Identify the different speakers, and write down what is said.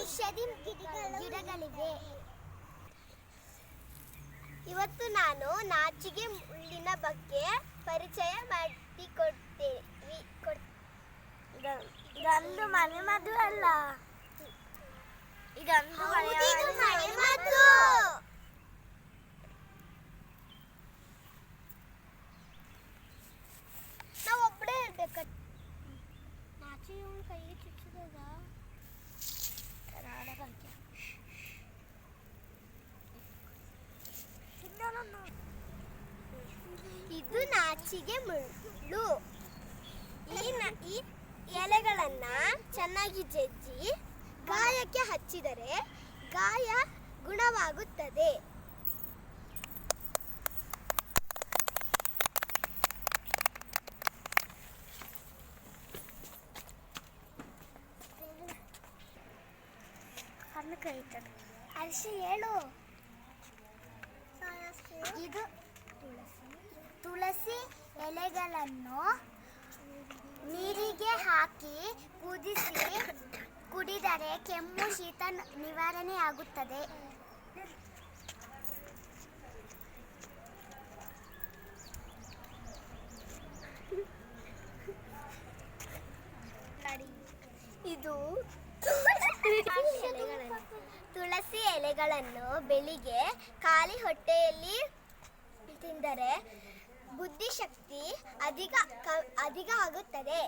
Speaker 1: ಔಷಧಿ ಗಿಡಗಳಿವೆ
Speaker 2: ಇವತ್ತು ನಾನು ನಾಚಿಗೆ ಮುಳ್ಳಿನ ಬಗ್ಗೆ ಪರಿಚಯ ಮಾಡಿಕೊಡ್ತೇವೆ ಕೊಡ್-
Speaker 1: ಇದೊಂದು ಮನೆ ಮದುವೆ ಅಲ್ಲ ಇದೊಂದು
Speaker 2: ಹೌದು, ಇದು ಮನೆ ಮದ್ದು. ನಾವು ಒಬ್ಬಳೇ ಇರ್ಬೇಕ
Speaker 1: ನಾಚಿ ಇವನ್ ಕೈಗೆ ಚುಚ್ಚಿದಾಗ
Speaker 2: ನಾಚಿಗೆ ಮುಳ್ಳು. ಈ ಎಲೆಗಳನ್ನ ಚೆನ್ನಾಗಿ ಜಜ್ಜಿ ಗಾಯಕ್ಕೆ ಹಚ್ಚಿದರೆ ಗಾಯ ಗುಣವಾಗುತ್ತದೆ.
Speaker 1: ಅರಿಶಿ ಹೇಳು. ಇದು ಎಲೆಗಳನ್ನು ನೀರಿಗೆ ಹಾಕಿ ಕುದಿಸಿ ಕುಡಿದರೆ ಕೆಮ್ಮು ಶೀತ ನಿವಾರಣೆಯಾಗುತ್ತದೆ
Speaker 2: ಇದು ತುಳಸಿ ಎಲೆಗಳನ್ನು ಬೆಳಿಗ್ಗೆ ಖಾಲಿ ಹೊಟ್ಟೆಯಲ್ಲಿ ತಿಂದರೆ ಬುದ್ಧಿಶಕ್ತಿ ಅಧಿಕ ಕ- ಅಧಿಕ ಆಗುತ್ತದೆ.